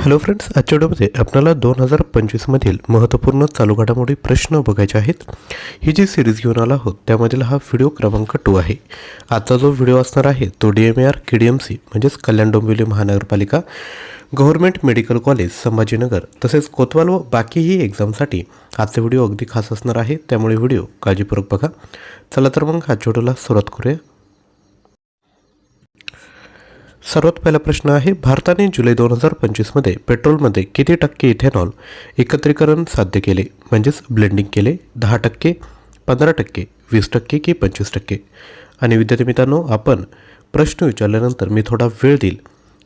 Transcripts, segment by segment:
Hello friends आजच्या व्हिडिओमध्ये आपल्याला दोन हजार पंचवीसमधील महत्त्वपूर्ण चालू घडामोडी प्रश्न बघायचे आहेत. ही जी सिरीज घेऊन आला आहोत त्यामधील हा व्हिडिओ क्रमांक टू आहे. आजचा जो व्हिडिओ असणार आहे तो D M A R K D M C म्हणजेच कल्याण डोंबिवली महानगरपालिका गव्हर्नमेंट मेडिकल कॉलेज संभाजीनगर तसेच कोतवाल व बाकीही एक्झामसाठी आजचा व्हिडिओ अगदी खास असणार आहे. त्यामुळे व्हिडिओ काळजीपूर्वक बघा. चला तर मग हा व्हिडिओला सुरुवात करूया. सर्वात पहिला प्रश्न आहे भारताने जुलै दोन हजार पंचवीसमध्ये पेट्रोलमध्ये किती टक्के इथेनॉल एकत्रीकरण साध्य केले? म्हणजेच ब्लेंडिंग केले दहा टक्के पंधरा टक्के वीस टक्के की पंचवीस टक्के? आणि विद्यार्थी मित्रांनो आपण प्रश्न विचारल्यानंतर मी थोडा वेळ देईल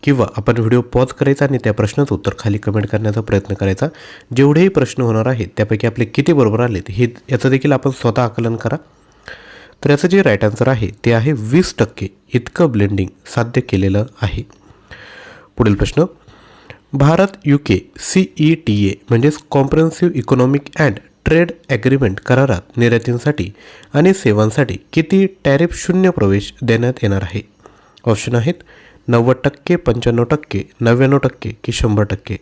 किंवा आपण व्हिडिओ पॉज करायचा आणि त्या प्रश्नाचं उत्तर खाली कमेंट करण्याचा प्रयत्न करायचा. जेवढेही प्रश्न होणार आहेत त्यापैकी आपले किती बरोबर आलेत हे याचं देखील आपण स्वतः आकलन करा. तर याचं जे राईट आन्सर आहे ते आहे वीस टक्के इतकं ब्लेंडिंग साध्य केलेलं आहे. पुढील प्रश्न. Bharat U K C E T A म्हणजेच comprehensive economic and trade agreement करारात निर्यातींसाठी आणि सेवांसाठी किती टॅरिफ शून्य प्रवेश देण्यात येणार आहे? ऑप्शन आहेत नव्वद टक्के पंच्याण्णव टक्के नव्याण्णव टक्के की शंभर टक्के.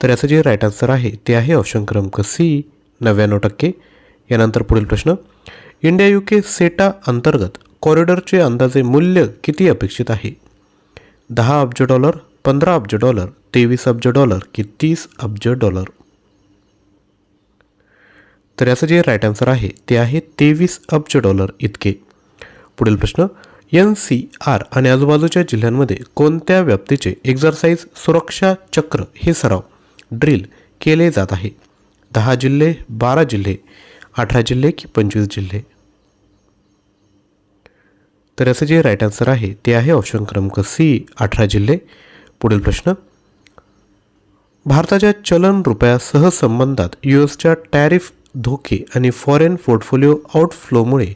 तर याचं जे राईट आन्सर आहे ते आहे ऑप्शन क्रमांक सी नव्याण्णव टक्के. यानंतर पुढील प्रश्न. इंडिया यू के सेटा अंतर्गत कॉरिडॉरचे अंदाजे मूल्य किती अपेक्षित आहे? दहा अब्ज डॉलर पंधरा अब्ज डॉलर तेवीस अब्ज डॉलर की तीस अब्ज डॉलर. तर याचं जे राईट आन्सर आहे ते आहे तेवीस अब्ज डॉलर इतके. पुढील प्रश्न. एन सी आर आणि आजूबाजूच्या जिल्ह्यांमध्ये कोणत्या व्याप्तीचे एक्झरसाइज सुरक्षा चक्र हे सराव ड्रिल केले जात आहे? दहा जिल्हे बारा जिल्हे अठरा जिल्हे की पंचवीस जिल्हे. तर याचं जे राईट आन्सर आहे ते आहे ऑप्शन क्रमांक सी अठरा जिल्हे. पुढील प्रश्न. भारताच्या चलन रुपयासह संबंधात यू एसच्या टॅरिफ धोके आणि फॉरेन पोर्टफोलिओ आउटफ्लोमुळे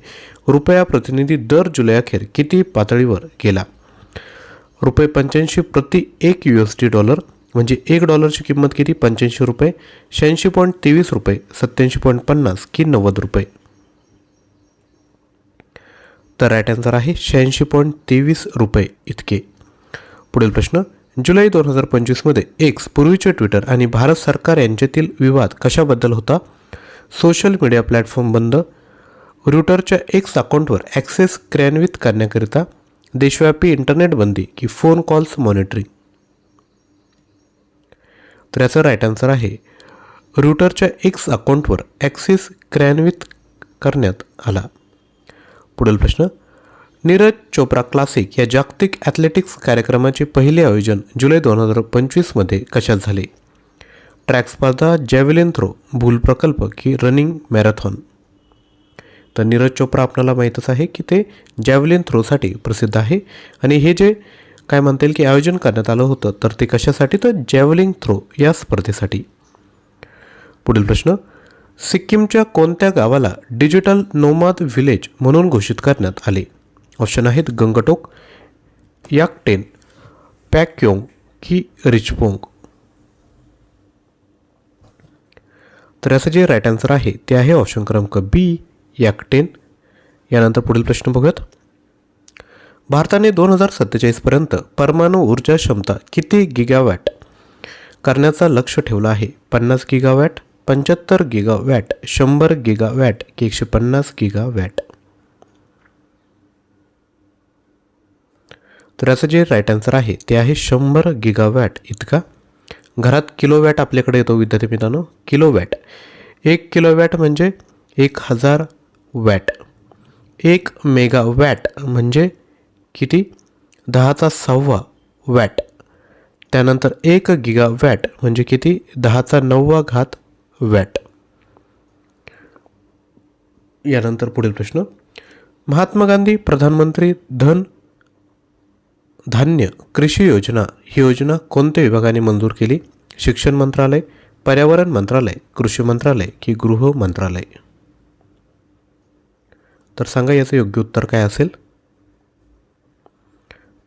रुपया प्रतिनिधी दर जुलै अखेर किती पातळीवर गेला? रुपये पंच्याऐंशी प्रति एक यू एस डी डॉलर म्हणजे एक डॉलरची किंमत किती? पंच्याऐंशी रुपये. शहाऐंशी पॉईंट तेवीस रुपये. सत्याऐंशी पॉईंट पन्नास. की नव्वद रुपये. तर राईट आन्सर आहे शहाऐंशी पॉईंट तेवीस रुपये इतके. पुढील प्रश्न. जुलै दोन हजार पंचवीसमध्ये एक्स पूर्वीचे ट्विटर आणि भारत सरकार यांच्यातील विवाद कशाबद्दल होता? सोशल मीडिया प्लॅटफॉर्म बंद. रुटरच्या एक्स अकाउंटवर ॲक्सेस क्रियान्वित करण्याकरिता देशव्यापी इंटरनेट बंदी की फोन कॉल्स मॉनिटरिंग तर याचं राईट आन्सर आहे रुटरच्या एक्स अकाउंटवर ॲक्सिस क्रियान्वित करण्यात आला. पुढील प्रश्न. नीरज चोप्रा क्लासिक या जागतिक ॲथलेटिक्स कार्यक्रमाचे पहिले आयोजन जुलै दोन हजार पंचवीसमध्ये कशात झाले? ट्रॅक स्पर्धा जॅव्हलिन थ्रो भूल प्रकल्प की रनिंग मॅरेथॉन तर नीरज चोप्रा आपल्याला माहीतच आहे की ते जॅव्हलिन थ्रोसाठी प्रसिद्ध आहे. आणि हे जे काय म्हणता येईल की आयोजन करण्यात आलं होतं तर ते कशासाठी? तर जॅव्हलिंग थ्रो या स्पर्धेसाठी. पुढील प्रश्न सिक्कीमच्या कोणत्या गावाला डिजिटल नोमाद व्हिलेज म्हणून घोषित करण्यात आले? ऑप्शन आहेत गंगटोक याकटेन पॅक्योंग की रिचपोंग. तर याचं जे राईट आन्सर आहे ते आहे ऑप्शन क्रमांक बी याकटेन. यानंतर पुढील प्रश्न बघूयात. भारताने दोन हजार सत्तेचाळीसपर्यंत परमाणु ऊर्जा क्षमता किती गिगावॅट करण्याचा लक्ष ठेवला आहे? पन्नास गिगावॅट पंच्याहत्तर गिगावॅट शंभर गिगावॅट की एकशे पन्नास गिगावॅट? तर याचं जे राईट आन्सर आहे ते आहे शंभर गिगावॅट. इतका? घरात किलोवॅट आपल्याकडे येतो विद्यार्थी मित्रांनो. किलोवॅट. एक किलोवॅट म्हणजे एक हजार वॅट. एक मेगावॅट म्हणजे किती? दहाचा सहावा वॅट. त्यानंतर एक गिगा वॅट म्हणजे किती? दहाचा नववा घात वॅट. यानंतर पुढील प्रश्न. महात्मा गांधी प्रधानमंत्री धन धान्य कृषी योजना ही योजना कोणत्या विभागाने मंजूर केली? शिक्षण मंत्रालय पर्यावरण मंत्रालय कृषी मंत्रालय की गृह मंत्रालय? तर सांगा याचं योग्य उत्तर काय असेल?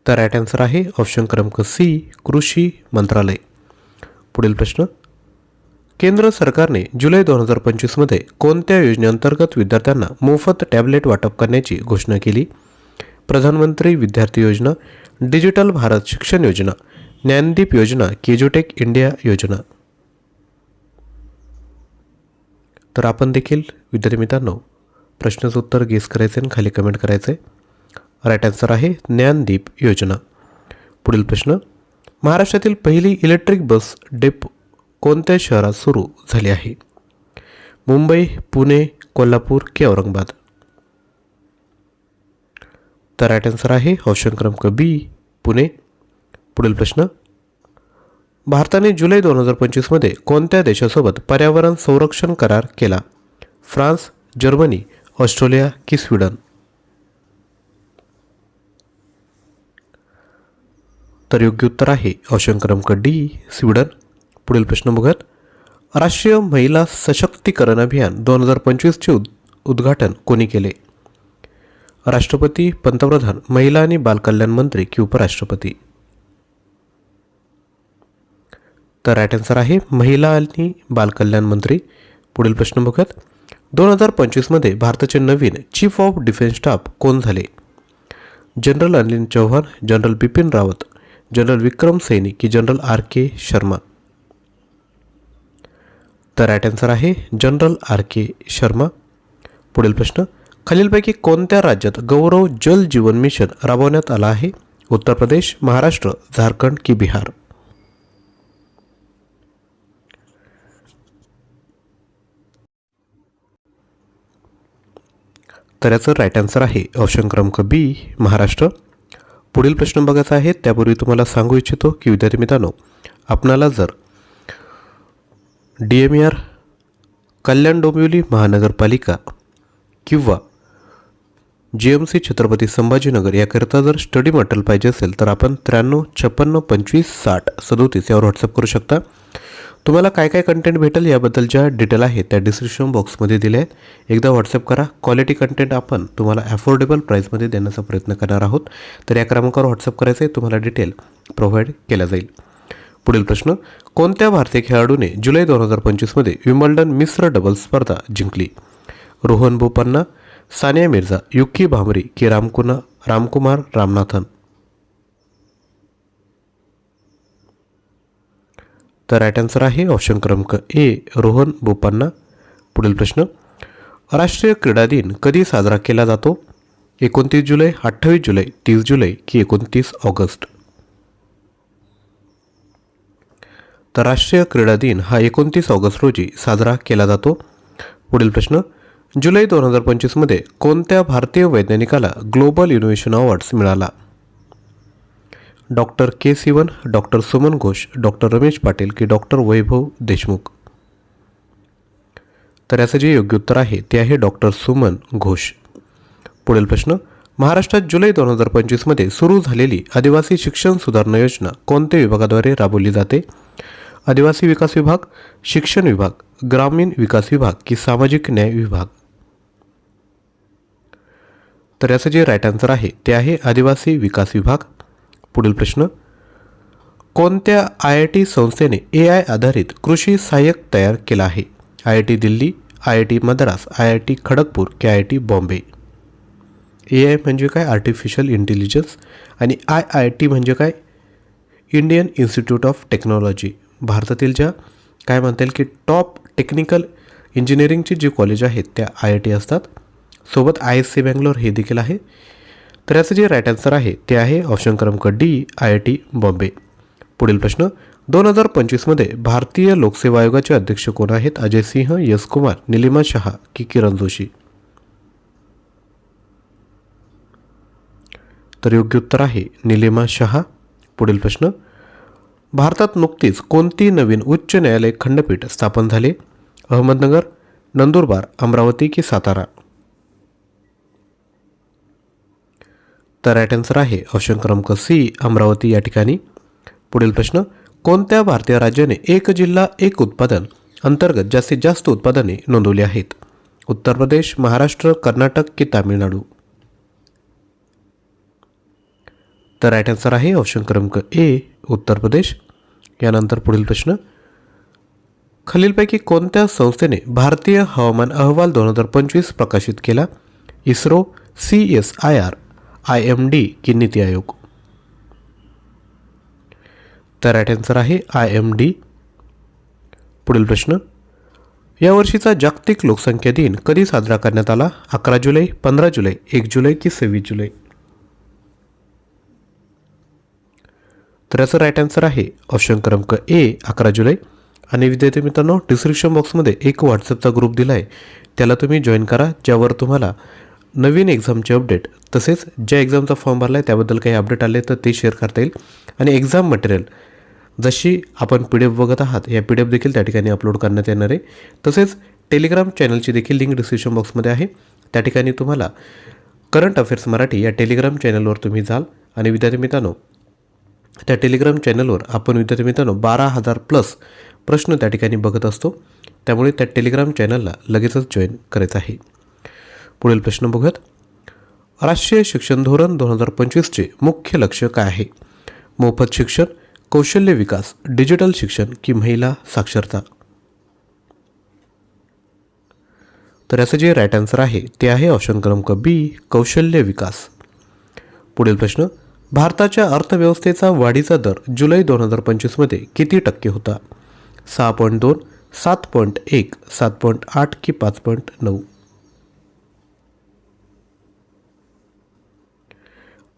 तर राईट आन्सर आहे. ऑप्शन क्रमांक सी कृषी मंत्रालय. पुढील प्रश्न. केंद्र सरकारने जुलै दोन हजार पंचवीसमध्ये कोणत्या योजनेअंतर्गत विद्यार्थ्यांना मोफत टॅबलेट वाटप करण्याची घोषणा केली? प्रधानमंत्री विद्यार्थी योजना डिजिटल भारत शिक्षण योजना ज्ञानदीप योजना केजोटेक इंडिया योजना. तर आपण देखील विद्यार्थी मित्रांनो प्रश्नाचं उत्तर गेस करायचे आणि खाली कमेंट करायचे राईट आन्सर आहे ज्ञानदीप योजना. पुढील प्रश्न महाराष्ट्रातील पहिली इलेक्ट्रिक बस डेपो कोणत्या शहरात सुरू झाली आहे? मुंबई पुणे कोल्हापूर की औरंगाबाद? तर राईट आन्सर आहे ऑप्शन क्रमांक बी पुणे. पुढील प्रश्न भारताने जुलै दोन हजार पंचवीसमध्ये कोणत्या देशासोबत पर्यावरण संरक्षण करार केला? फ्रान्स जर्मनी ऑस्ट्रेलिया की स्वीडन? तर योग्य उत्तर आहे. ऑप्शन क्रमांक डी स्वीडन. पुढील प्रश्न बघत राष्ट्रीय महिला सशक्तीकरण अभियान दोन हजार पंचवीसचे उद उद्घाटन कोणी केले? राष्ट्रपती पंतप्रधान महिला आणि बालकल्याण मंत्री की उपराष्ट्रपती? तर राईट आन्सर आहे महिला आणि बालकल्याण मंत्री. पुढील प्रश्न बघत दोन हजार पंचवीसमध्ये भारताचे नवीन चीफ ऑफ डिफेन्स स्टाफ कोण झाले? General Anil Chauhan general Bipin Rawat general Vikram Saini की जनरल आर के शर्मा। तर राईट आन्सर आहे जनरल आर के शर्मा। पुढील प्रश्न खालीलपैकी कोणत्या राज्यात गौरव जल जीवन मिशन राबवण्यात आला आहे? उत्तर प्रदेश महाराष्ट्र झारखंड की बिहार? तर याचं राईट आन्सर आहे ऑप्शन क्रमांक बी महाराष्ट्र. पुढील प्रश्न बघायचा आहे. त्यापूर्वी तुम्हाला सांगू इच्छितो की विद्यार्थी मित्रांनो आपणाला जर D M R Kalyan Dombivli महानगरपालिका किंवा G M C Chhatrapati Sambhajinagar याकरिता जर स्टडी मटेरियल पाहिजे असेल तर आपण त्र्याण्णव छप्पन्न पंचवीस साठ सदोतीस यावर व्हॉट्सअप करू शकता. तुम्हाला काय काय कंटेंट भेटेल याबद्दल ज्या डिटेल आहेत त्या डिस्क्रिप्शन बॉक्समध्ये दिल्या आहेत. एकदा व्हॉट्सअप करा. क्वालिटी कंटेंट आपण तुम्हाला अफोर्डेबल प्राईसमध्ये देण्याचा प्रयत्न करणार आहोत. तर या क्रमांकावर व्हॉट्सअप करायचं आहे तुम्हाला डिटेल प्रोव्हाइड केला जाईल. पुढील प्रश्न. कोणत्या भारतीय खेळाडूने जुलै दोन हजार पंचवीसमध्ये विम्बल्डन मिश्र डबल स्पर्धा जिंकली? रोहन बोपन्ना सानिया मिर्झा युक्की भामरी की रामकुना रामकुमार रामनाथन. तर राईट आन्सर आहे ऑप्शन क्रमांक ए रोहन बोपन्ना. पुढील प्रश्न राष्ट्रीय क्रीडा दिन कधी साजरा केला जातो? एकोणतीस जुलै अठ्ठावीस जुलै तीस जुलै की एकोणतीस ऑगस्ट? तर राष्ट्रीय क्रीडा दिन हा एकोणतीस ऑगस्ट रोजी साजरा केला जातो. पुढील प्रश्न जुलै दोन हजार पंचवीसमध्ये कोणत्या भारतीय वैज्ञानिकाला ग्लोबल इनोव्हेशन अवॉर्ड्स मिळाला? Doctor K Sivan doctor Suman Ghosh doctor Ramesh Patil की डॉक्टर वैभव देशमुख. तर याचं जे योग्य उत्तर आहे ते आहे डॉक्टर सुमन घोष. पुढील प्रश्न महाराष्ट्रात जुलै दोन हजार पंचवीसमध्ये सुरू झालेली आदिवासी शिक्षण सुधारणा योजना कोणत्या विभागाद्वारे राबवली जाते? आदिवासी विकास विभाग शिक्षण विभाग ग्रामीण विकास विभाग की सामाजिक न्याय विभाग? तर याचं जे राईट आन्सर आहे ते आहे आदिवासी विकास विभाग पुढील प्रश्न. कोणत्या आय आय टी संस्थेने ए आय आधारित कृषी सहाय्यक तयार केला आहे? I I T Delhi I I T Madras I I T Kharagpur की I I T Bombay? A I म्हणजे काय? आर्टिफिशियल इंटेलिजन्स आणि आय आय टी म्हणजे काय? इंडियन इन्स्टिट्यूट ऑफ टेक्नॉलॉजी भारतातील ज्या काय म्हणता येईल की टॉप टेक्निकल इंजिनिअरिंगची जी कॉलेज आहेत त्या आय आय टी असतात. सोबत आय एस सी बँगलोर हे देखील आहे. तर याचं जे राईट आन्सर आहे ते आहे ऑप्शन क्रमांक D I I T Bombay पुढील प्रश्न दोन हजार पंचवीसमध्ये भारतीय लोकसेवा आयोगाचे अध्यक्ष कोण आहेत? अजय सिंह यश कुमार निलिमा शहा की किरण जोशी? तर योग्य उत्तर आहे निलिमा शहा. पुढील प्रश्न भारतात नुकतीच कोणती नवीन उच्च न्यायालय खंडपीठ स्थापन झाले? अहमदनगर नंदुरबार अमरावती की सातारा? तर राईट आन्सर आहे. ऑप्शन क्रमांक सी अमरावती या ठिकाणी. पुढील प्रश्न कोणत्या भारतीय राज्याने एक जिल्हा एक उत्पादन अंतर्गत जास्तीत जास्त उत्पादने नोंदवली आहेत? उत्तर प्रदेश महाराष्ट्र कर्नाटक की तामिळनाडू? तर राईट आन्सर आहे ऑप्शन क्रमांक ए उत्तर प्रदेश. यानंतर पुढील प्रश्न खालीलपैकी कोणत्या संस्थेने भारतीय हवामान अहवाल दोन हजार पंचवीस प्रकाशित केला? ISRO C S I R I M D की नीती आयोग. तर राईट आन्सर आहे आय एम डी. पुढील प्रश्न. यावर्षीचा जागतिक लोकसंख्या दिन कधी साजरा करण्यात आला? अकरा जुलै पंधरा जुलै एक जुलै की सव्वीस जुलै? तर याचं राईट आन्सर आहे ऑप्शन क्रमांक ए अकरा जुलै. आणि विद्यार्थी मित्रांनो डिस्क्रिप्शन बॉक्समध्ये एक व्हॉट्सअपचा ग्रुप दिला आहे त्याला तुम्ही जॉईन करा ज्यावर तुम्हाला नवीन एक्झामचे अपडेट तसेच ज्या एक्झामचा फॉर्म भरला आहे त्याबद्दल काही अपडेट आले तर ते शेअर करता येईल. आणि एक्झाम मटेरियल जशी आपण पी डी एफ बघत आहात या पी डी एफ देखील त्या ठिकाणी अपलोड करण्यात येणार आहे. तसेच टेलिग्राम चॅनलची देखील लिंक डिस्क्रिप्शन बॉक्समध्ये आहे. त्या ठिकाणी तुम्हाला करंट अफेअर्स मराठी या टेलिग्राम चॅनलवर तुम्ही जाल. आणि विद्यार्थी मित्रांनो त्या टेलिग्राम चॅनलवर आपण विद्यार्थी मित्रांनो बारा हजार प्लस प्रश्न त्या ठिकाणी बघत असतो. त्यामुळे त्या टेलिग्राम चॅनलला लगेचच जॉईन करायचं आहे. पुढील प्रश्न बघूयात. राष्ट्रीय शिक्षण धोरण दोन हजार पंचवीसचे मुख्य लक्ष्य काय आहे? मोफत शिक्षण कौशल्य विकास डिजिटल शिक्षण की महिला साक्षरता? तर याचं जे राईट आन्सर आहे ते आहे ऑप्शन क्रमांक बी कौशल्य विकास. पुढील प्रश्न भारताच्या अर्थव्यवस्थेचा वाढीचा दर जुलै दोन हजार पंचवीसमध्ये किती टक्के होता? सहा पॉईंट दोन सात पॉईंट एक सात पॉईंट आठ की पाच पॉईंट नऊ?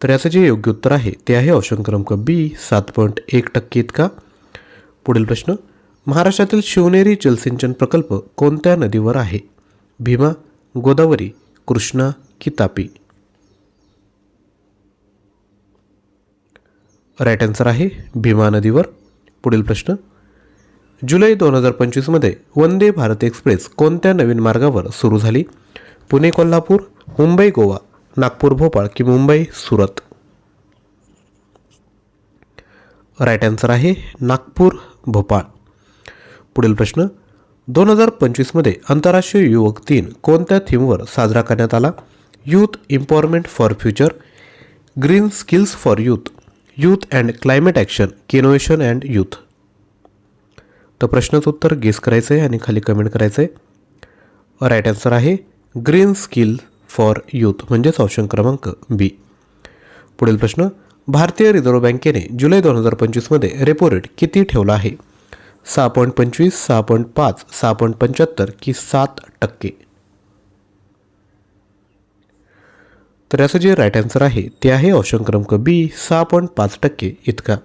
तर याचं जे योग्य उत्तर आहे ते आहे ऑप्शन क्रमांक बी सात पॉईंट एक टक्के इतका. पुढील प्रश्न महाराष्ट्रातील शिवनेरी जलसिंचन प्रकल्प कोणत्या नदीवर आहे? भीमा गोदावरी कृष्णा की तापी? राईट आन्सर आहे भीमा नदीवर. पुढील प्रश्न जुलै दोन हजार पंचवीसमध्ये वंदे भारत एक्सप्रेस कोणत्या नवीन मार्गावर सुरू झाली? पुणे कोल्हापूर मुंबई गोवा? नागपूर भोपाळ की मुंबई सुरत? राईट आन्सर आहे नागपूर भोपाळ. पुढील प्रश्न. दोन हजार पंचवीसमध्ये आंतरराष्ट्रीय युवक दिन कोणत्या थीमवर साजरा करण्यात आला? Youth empowerment for future green skills for youth youth and climate action innovation and youth तर प्रश्नाचं उत्तर गेस करायचं आहे आणि खाली कमेंट करायचं आहे राईट आन्सर आहे ग्रीन स्किल फॉर यूथ म्हणजेच ऑप्शन क्रमांक बी पुढील प्रश्न भारतीय रिझर्व्ह बँकेने जुलै दोन हजार पंचवीसमध्ये रेपो रेट किती ठेवला आहे? सहा पॉईंट पंचवीस सहा पॉईंट पाच सहा पॉईंट पंच्याहत्तर की सात टक्के? तर याचं जे राईट आन्सर आहे ते आहे ऑप्शन क्रमांक बी सहा पॉईंट पाच टक्के इतका.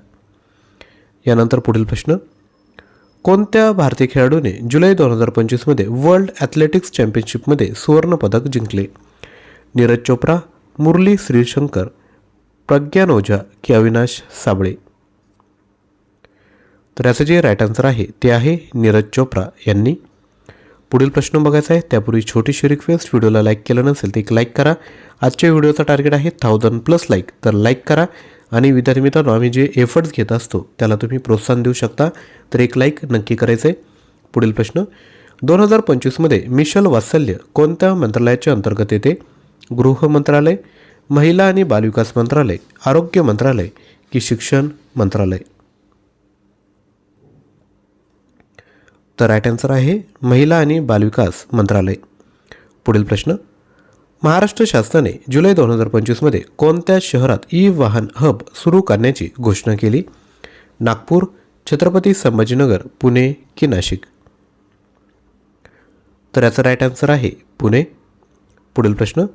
यानंतर पुढील प्रश्न कोणत्या भारतीय खेळाडूने जुलै दोन हजार पंचवीसमध्ये वर्ल्ड ॲथलेटिक्स चॅम्पियनशिपमध्ये सुवर्णपदक जिंकले? नीरज चोप्रा मुरली श्रीशंकर प्रज्ञान ओझा की अविनाश साबळे. तर याचं जे राईट आन्सर आहे ते आहे नीरज चोप्रा यांनी. पुढील प्रश्न बघायचा आहे त्यापूर्वी छोटीशी रिक्वेस्ट व्हिडिओला लाईक केलं नसेल तर एक लाईक करा. आजच्या व्हिडिओचा टार्गेट आहे थाउजंड प्लस लाईक तर लाईक करा. आणि विद्यार्थी मित्रांनो आम्ही जे एफर्ट्स घेत असतो त्याला तुम्ही प्रोत्साहन देऊ शकता. तर एक लाईक नक्की करायचं आहे. पुढील प्रश्न दोन हजार पंचवीसमध्ये मिशल वात्सल्य कोणत्या मंत्रालयाच्या अंतर्गत येते? गृह मंत्रालय महिला आणि बालविकास मंत्रालय आरोग्य मंत्रालय की शिक्षण मंत्रालय? तर राईट आन्सर आहे महिला आणि बालविकास मंत्रालय. पुढील प्रश्न. महाराष्ट्र शासनाने जुलै दोन हजार पंचवीसमध्ये कोणत्या शहरात ई वाहन हब सुरू करण्याची घोषणा केली? नागपूर छत्रपती संभाजीनगर पुणे की नाशिक? तर याचा राईट आन्सर आहे पुणे. पुढील प्रश्न.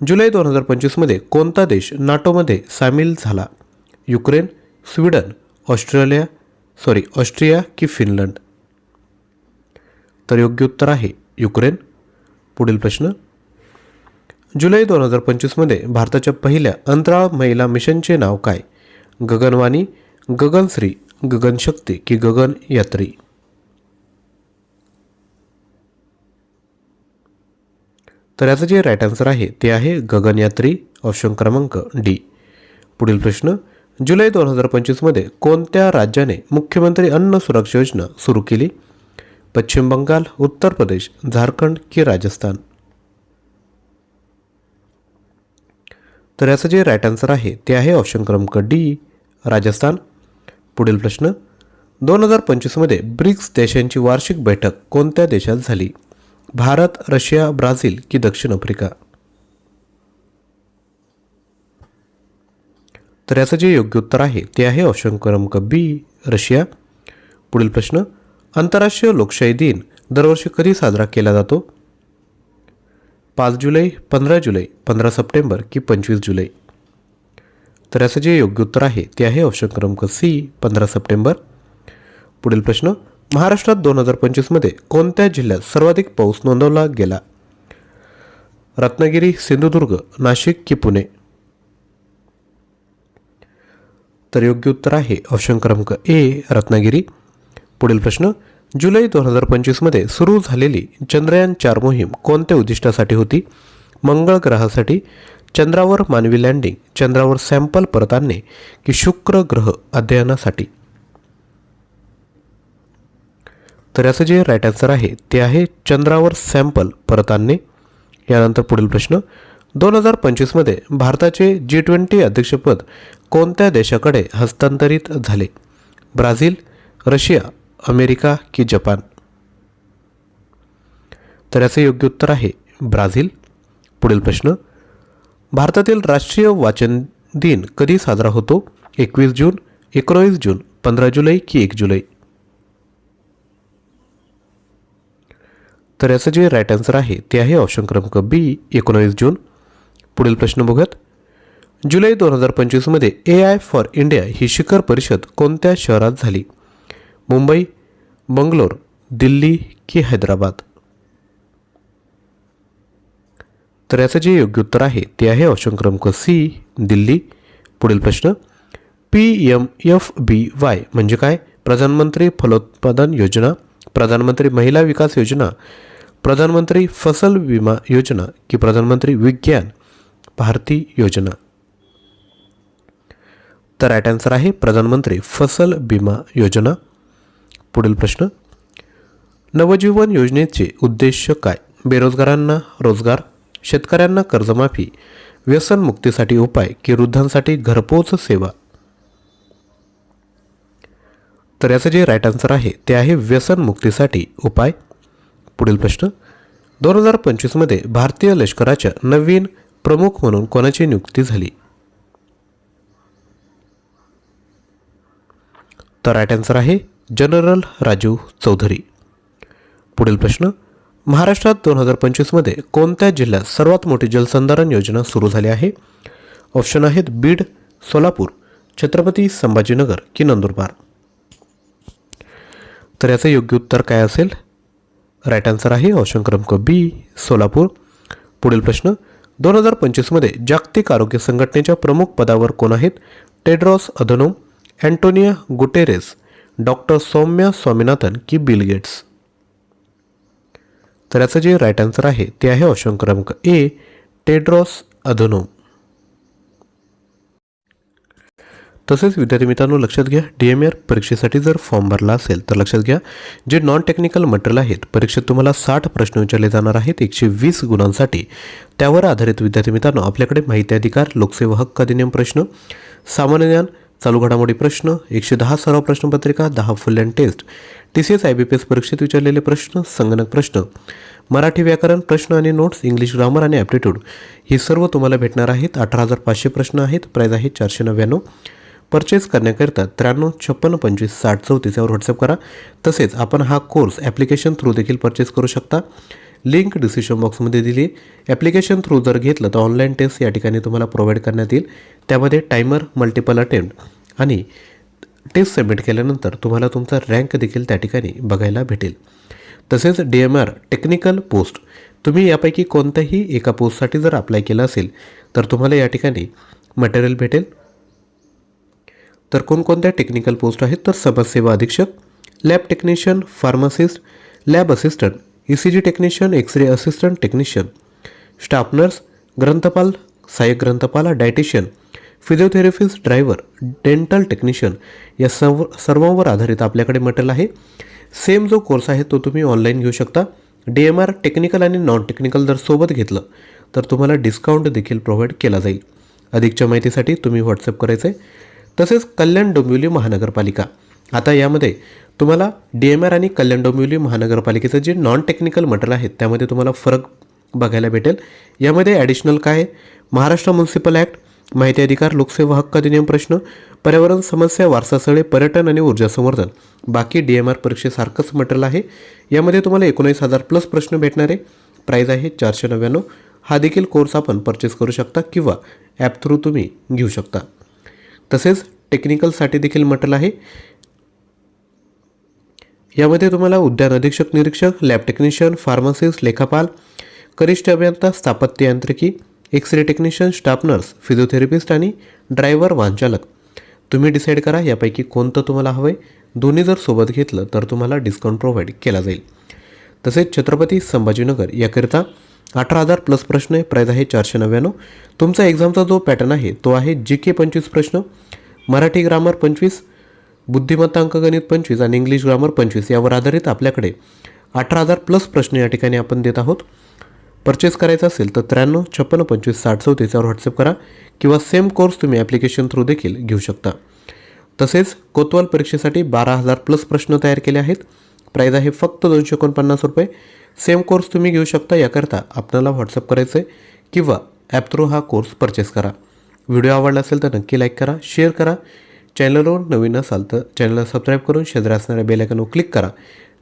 जुलै दोन हजार पंचवीसमध्ये कोणता देश नाटोमध्ये सामील झाला? Ukraine Sweden Australia sorry Austria की फिनलंड? तर योग्य उत्तर आहे युक्रेन. पुढील प्रश्न. जुलै दोन हजार पंचवीसमध्ये भारताच्या पहिल्या अंतराळ महिला मिशनचे नाव काय? गगनवाणी गगनश्री गगनशक्ती की गगन यात्री तर याचं जे राईट आन्सर आहे ते आहे गगनयात्री ऑप्शन क्रमांक डी पुढील प्रश्न जुलै दोन हजार पंचवीसमध्ये कोणत्या राज्याने मुख्यमंत्री अन्न सुरक्षा योजना सुरू केली? पश्चिम बंगाल उत्तर प्रदेश झारखंड की राजस्थान? तर याचं जे राईट आन्सर आहे ते आहे ऑप्शन क्रमांक डी राजस्थान. पुढील प्रश्न दोन हजार पंचवीसमध्ये ब्रिक्स देशांची वार्षिक बैठक कोणत्या देशात झाली? भारत रशिया ब्राझील की दक्षिण आफ्रिका. तर याचं जे योग्य उत्तर आहे ते आहे ऑप्शन क्रमांक बी रशिया. पुढील प्रश्न आंतरराष्ट्रीय लोकशाही दिन दरवर्षी कधी साजरा केला जातो? पाच जुलै पंधरा जुलै पंधरा सप्टेंबर की पंचवीस जुलै. तर याचं जे योग्य उत्तर आहे ते आहे ऑप्शन क्रमांक सी पंधरा सप्टेंबर. पुढील प्रश्न महाराष्ट्रात दोन हजार पंचवीसमध्ये कोणत्या जिल्ह्यात सर्वाधिक पाऊस नोंदवला गेला? रत्नागिरी सिंधुदुर्ग नाशिक की पुणे? तर योग्य उत्तर आहे ऑप्शन क्रमांक ए रत्नागिरी. पुढील प्रश्न जुलै दोन हजार पंचवीसमध्ये सुरू झालेली चंद्रयान चार मोहीम कोणत्या उद्दिष्टासाठी होती? मंगळ ग्रहासाठी चंद्रावर मानवी लँडिंग चंद्रावर सॅम्पल परत आणणे की शुक्र ग्रह अध्ययनासाठी? तर याचं जे राईट आन्सर आहे ते आहे चंद्रावर सॅम्पल परत आणणे. यानंतर पुढील प्रश्न. दोन हजार पंचवीसमध्ये भारताचे जी ट्वेंटी अध्यक्षपद कोणत्या देशाकडे हस्तांतरित झाले? ब्राझील रशिया अमेरिका की जपान? तर याचे योग्य उत्तर आहे ब्राझील. पुढील प्रश्न. भारतातील राष्ट्रीय वाचन दिन कधी साजरा होतो? एकवीस जून एकोणीस जून पंधरा जुलै की एक जुलै? तर याचं जे राईट आन्सर आहे ते आहे ऑप्शन क्रमांक बी एकोणावीस जून. पुढील प्रश्न बघूयात. जुलै दोन हजार पंचवीसमध्ये ए आय फॉर इंडिया ही शिखर परिषद कोणत्या शहरात झाली? मुंबई बंगलोर दिल्ली की हैदराबाद? तर याचं जे योग्य उत्तर आहे ते आहे ऑप्शन क्रमांक सी दिल्ली. पुढील प्रश्न. P M F B Y म्हणजे काय? प्रधानमंत्री फलोत्पादन योजना प्रधानमंत्री महिला विकास योजना प्रधानमंत्री फसल विमा योजना की प्रधानमंत्री विज्ञान भारती योजना. तर राईट आन्सर आहे प्रधानमंत्री फसल विमा योजना. पुढील प्रश्न. नवजीवन योजनेचे उद्देश काय? बेरोजगारांना रोजगार शेतकऱ्यांना कर्जमाफी व्यसनमुक्तीसाठी उपाय की वृद्धांसाठी घरपोच सेवा? तर याचं जे राईट आन्सर आहे ते आहे व्यसनमुक्तीसाठी उपाय पुढील प्रश्न. दोन हजार पंचवीसमध्ये भारतीय लष्कराच्या नवीन प्रमुख म्हणून कोणाची नियुक्ती झाली? तर राईट आन्सर आहे जनरल राजू चौधरी. पुढील प्रश्न महाराष्ट्रात दोन हजार पंचवीसमध्ये कोणत्या जिल्ह्यात सर्वात मोठी जलसंधारण योजना सुरू झाली आहे? ऑप्शन आहेत बीड सोलापूर छत्रपती संभाजीनगर की नंदुरबार. तर याचं योग्य उत्तर काय असेल? राईट आन्सर आहे ऑप्शन क्रमांक बी सोलापूर. पुढील प्रश्न दोन हजार पंचवीसमध्ये जागतिक आरोग्य संघटनेच्या प्रमुख पदावर कोण आहेत? Tedros Adhanom Antonio Guterres doctor Soumya Swaminathan की बिल गेट्स? तर याचं जे राईट आन्सर आहे ते आहे ऑप्शन क्रमांक ए टेड्रॉस अधनोम. तसेच विद्यार्थी मित्रांनो लक्षात घ्या डी एम आर परीक्षेसाठी जर फॉर्म भरला असेल तर लक्षात घ्या जे नॉन टेक्निकल मटेरियल आहेत परीक्षेत तुम्हाला साठ प्रश्न विचारले जाणार आहेत एकशे वीस गुणांसाठी. त्यावर आधारित विद्यार्थी मित्रांनो आपल्याकडे माहिती अधिकार लोकसेवा हक्क अधिनियम प्रश्न सामान्य ज्ञान चालू घडामोडी प्रश्न एकशे दहा सराव प्रश्नपत्रिका दहा full and test T C S I B P S परीक्षेत विचारलेले प्रश्न संगणक प्रश्न मराठी व्याकरण प्रश्न आणि नोट्स इंग्लिश ग्रामर आणि ॲप्टिट्यूड ही सर्व तुम्हाला भेटणार आहेत. अठरा हजार पाचशे प्रश्न आहेत प्राईज आहे चारशे नव्याण्णव. परचेस करण्याकरिता त्र्याण्णव छप्पन्न पंचवीस साठ चौतीस यावर व्हॉट्सअप करा. तसेच आपण हा कोर्स ॲप्लिकेशन थ्रू देखील परचेस करू शकता. लिंक डिस्क्रिप्शन बॉक्समध्ये दिली ॲप्लिकेशन थ्रू जर घेतलं तर ऑनलाईन टेस्ट या ठिकाणी तुम्हाला प्रोव्हाइड करण्यात येईल. त्यामध्ये टायमर मल्टिपल अटेम्प्ट आणि टेस्ट सबमिट केल्यानंतर तुम्हाला तुमचा रँक देखील त्या ठिकाणी बघायला भेटेल. तसेच D M R technical post तुम्ही यापैकी कोणत्याही एका पोस्टसाठी जर अप्लाय केलं असेल तर तुम्हाला या ठिकाणी मटेरियल भेटेल. तर कोणकोणत्या टेक्निकल पोस्ट आहेत? तर समाजसेवा अधीक्षक lab technician pharmacist lab assistant E C G technician x ray assistant technician staff nurse ग्रंथपाल सहाय्यक ग्रंथपाल dietitian physiotherapist driver dental technician या सर्व सर्वांवर आधारित आपल्याकडे मटेरियल आहे. सेम जो कोर्स आहे तो तुम्ही ऑनलाईन घेऊ शकता. डी एम आर टेक्निकल आणि नॉन टेक्निकल जर सोबत घेतलं तर तुम्हाला डिस्काउंट देखील प्रोव्हाइड केला जाईल. अधिकच्या माहितीसाठी तुम्ही व्हॉट्सअप करायचं आहे तसेच कल्याण डोंबिवली महानगरपालिका. आता यामध्ये तुम्हाला डी एम आर आणि कल्याण डोंबिवली महानगरपालिकेचं जे नॉन टेक्निकल मटेरियल आहे त्यामध्ये तुम्हाला फरक बघायला भेटेल. यामध्ये ॲडिशनल काय आहे? महाराष्ट्र म्युन्सिपल ॲक्ट माहिती अधिकार लोकसेवा हक्क अधिनियम प्रश्न पर्यावरण समस्या वारसास्थळे पर्यटन आणि ऊर्जा संवर्धन. बाकी डी एम आर परीक्षेसारखंच मटेरियल आहे. यामध्ये तुम्हाला एकोणीस हजार प्लस प्रश्न भेटणारे प्राईज आहे चारशे नव्याण्णव. हा देखील कोर्स आपण परचेस करू शकता किंवा ॲप थ्रू तुम्ही घेऊ शकता. तसेच टेक्निकलसाठी देखील मटेरियल आहे. यामध्ये तुम्हाला उद्यान अधीक्षक निरीक्षक लॅब टेक्निशियन फार्मासिस्ट लेखापाल कनिष्ठ अभियंता स्थापत्य यांत्रिकी x ray technician staff nurse physiotherapist आणि ड्रायव्हर वाहनचालक. तुम्ही डिसाईड करा यापैकी कोणतं तुम्हाला हवं आहे दोन्ही जर सोबत घेतलं तर तुम्हाला डिस्काउंट प्रोव्हाइड केला जाईल. तसेच छत्रपती संभाजीनगर याकरिता अठरा हजार प्लस प्रश्न आहे प्राईज आहे चारशे नव्याण्णव. तुमचा एक्झामचा जो पॅटर्न आहे तो आहे जी के पंचवीस प्रश्न मराठी ग्रामर पंचवीस बुद्धिमत्ता अंकगणित पंचवीस आणि इंग्लिश ग्रामर पंचवीस यावर आधारित आपल्याकडे अठरा हजार प्लस प्रश्न या ठिकाणी आपण देत आहोत. परचेस करायचा असेल तर त्र्याण्णव छप्पन्न पंचवीस साठ चौतीस यावर व्हॉट्सअप करा किंवा सेम कोर्स तुम्ही ॲप्लिकेशन थ्रू देखील घेऊ शकता. तसेच कोतवाल परीक्षेसाठी बारा हजार प्लस प्रश्न तयार केले आहेत. प्राईज आहे फक्त दोनशे एकोणपन्नास रुपये. सेम कोर्स तुम्ही घेऊ शकता याकरता आपल्याला व्हॉट्सअप करायचं आहे किंवा ॲप थ्रू हा कोर्स परचेस करा. व्हिडिओ आवडला असेल तर नक्की लाईक करा शेअर करा. चॅनलवर नवीन असाल तर चॅनलला सबस्क्राईब करून शेजारी असणाऱ्या बेलायकनवर क्लिक करा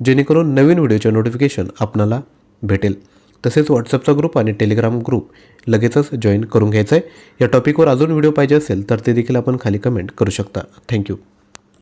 जेणेकरून नवीन व्हिडिओचे नोटिफिकेशन आपणाला भेटेल. तसेच व्हॉट्सअपचा ग्रुप आणि टेलिग्राम ग्रुप लगेचच जॉईन करून घ्यायचा आहे या टॉपिकवर अजून व्हिडिओ पाहिजे असेल तर ते देखील आपण खाली कमेंट करू शकता. थँक्यू